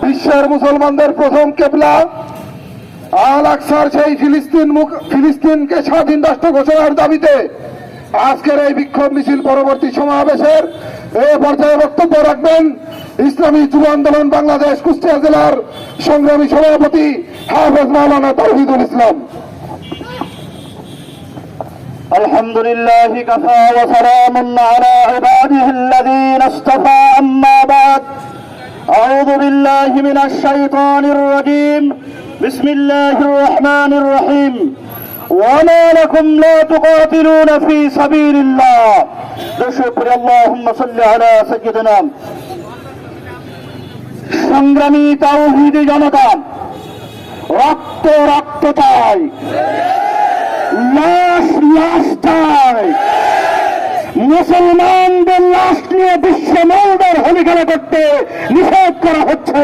বিশ্বের মুসলমানদের প্রথম কেবলা আল আকসার সেই ফিলিস্তিন মুখ- ফিলিস্তিনকে স্বাধীন রাষ্ট্র ঘোষণার দাবিতে আজকের এই বিক্ষোভ মিছিল পরবর্তী সমাবেশের এ পর্যায়ে বক্তব্য রাখবেন ইসলামী যুব আন্দোলন বাংলাদেশ কুষ্টিয়া জেলার সংগ্রামী সভাপতি হাফেজ মাওলানা তৌহিদুল ইসলাম الحمد لله كفى وسلام على عباده الذين اصطفى أما بعد أعوذ بالله من الشيطان الرجيم بسم الله الرحمن الرحيم وما لكم لا تقاتلون في سبيل الله شكر اللهم صل على سيدنا সংগ্রামী তাওহিদি জনতা রক্ত রক্ত চাই লাশ লাশ চাই মুসলমানদের লাশ নিয়ে বিশ্ব মৌদের হোলি করতে নিষেধ করা হচ্ছে।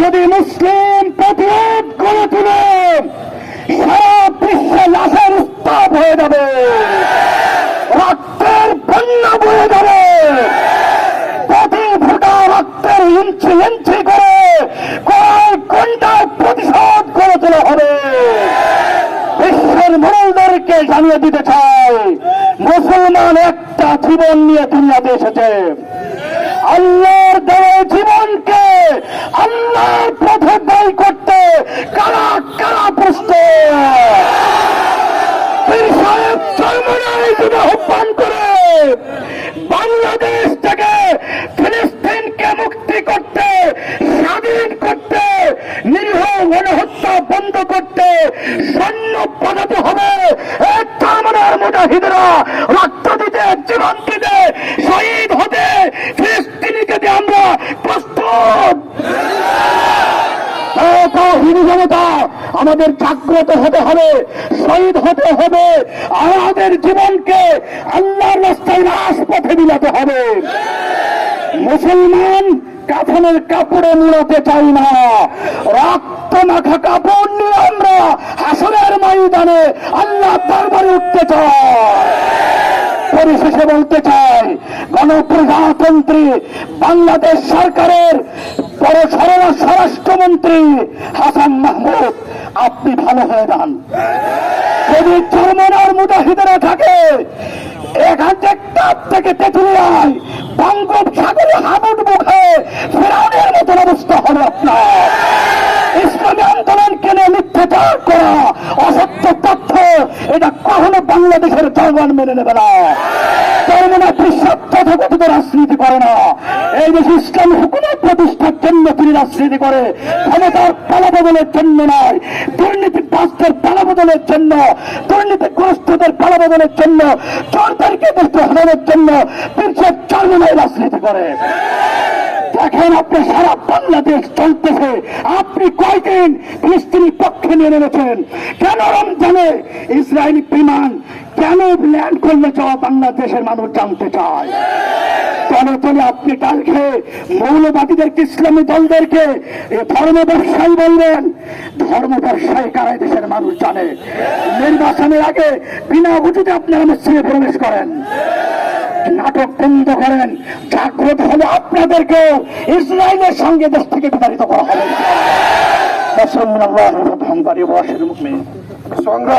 যদি মুসলিম প্রতিরোধ করে তুলে, সারা বিশ্বে লাশের উত্তাপ হয়ে যাবে। রক্তের বন্যা বয়ে যাবে। প্রতি ফোটা রক্তের ইঞ্চি ইঞ্চি করে কয়েক ঘন্টায় প্রতিশোধ করে তোলা হবে। বিশ্বের মোড়লদেরকে জানিয়ে দিতে চাই, মুসলমান একটা জীবন নিয়ে দুনিয়াতে এসেছে। আল্লাহর দেওয়া জীবনকে আল্লাহর পথে ব্যয় করতে কারা কারা প্রস্তুত? আহ্বান করে বাংলাদেশ থেকে গণহত্যা বন্ধ করতে সৈন্য পাঠাতে হবে। এ চামড়ার মুজাহিদরা রক্ত দিতে, জীবন দিতে শহীদ হতে। ফিলিস্তিনিকে দিয়ে আমরা প্রস্তুত। আমাদের জাগ্রত হতে হবে, শহীদ হতে হবে। আমাদের জীবনকে আল্লাহর রাস্তায় রাজপথে বিলাতে হবে। মুসলমান কাফনের কাপড়ে মুড়াতে চাই না। আমরা ময়দানে আল্লাহ দরবারে উঠতে পরিশেষে বলতে চাই, গণপ্রজাতন্ত্রী, বাংলাদেশ সরকারের বড় স্বরাষ্ট্রমন্ত্রী হাসান মাহমুদ, আপনি ভালো হয়ে যান। যদি চরমনার মুজাহিদেরা থাকে এখান থেকে থেকে তেঁতুলিয়ায় বঙ্গোপসাগরে হাবুট মুখে ফেরাউনের মতন অবস্থা হবে আপনার। মিথ্যাচার করা। অসত্য তথ্য এটা কখনো বাংলাদেশের জনগণ মেনে নেবে না। রাজনীতি করে না। এই দেশে ইসলামী হুকুমত প্রতিষ্ঠার জন্য তিনি রাজনীতি করে। ক্ষমতার পালাবদলের জন্য নয় দুর্নীতি বাস্তের পালাবদলের জন্য, দুর্নীতিগ্রস্তদের পালাবদলের জন্য চোরদেরকে দেশে হারানোর জন্য বিশ্বের চরমনায় রাজনীতি করে। দেখেন আপনি সারা বাংলাদেশ চলতেছে। আপনি কয়দিন ফিলিস্তিনির পক্ষে নিয়ে নেমেছেন কেন রমজানে ইসরায়েলি বিমান কেন ল্যান্ড করলে চাওয়া বাংলাদেশের মানুষ জানতে চায়? কেন তাহলে আপনি কালকে মৌলবাদীদেরকে ইসলামী দলদেরকে ধর্ম ব্যবসায়ী বলবেন? ধর্ম ব্যবসায়ী কারা দেশের মানুষ জানে? নির্বাচনের আগে বিনা বুঝতে আপনারা মসজিদে প্রবেশ করেন। নাটক বন্ধ করেন জাগ্রত হলে আপনাদেরকেও ইসরায়েলের সঙ্গে দেশ থেকে বিতাড়িত করা হবে। সংগ্রাম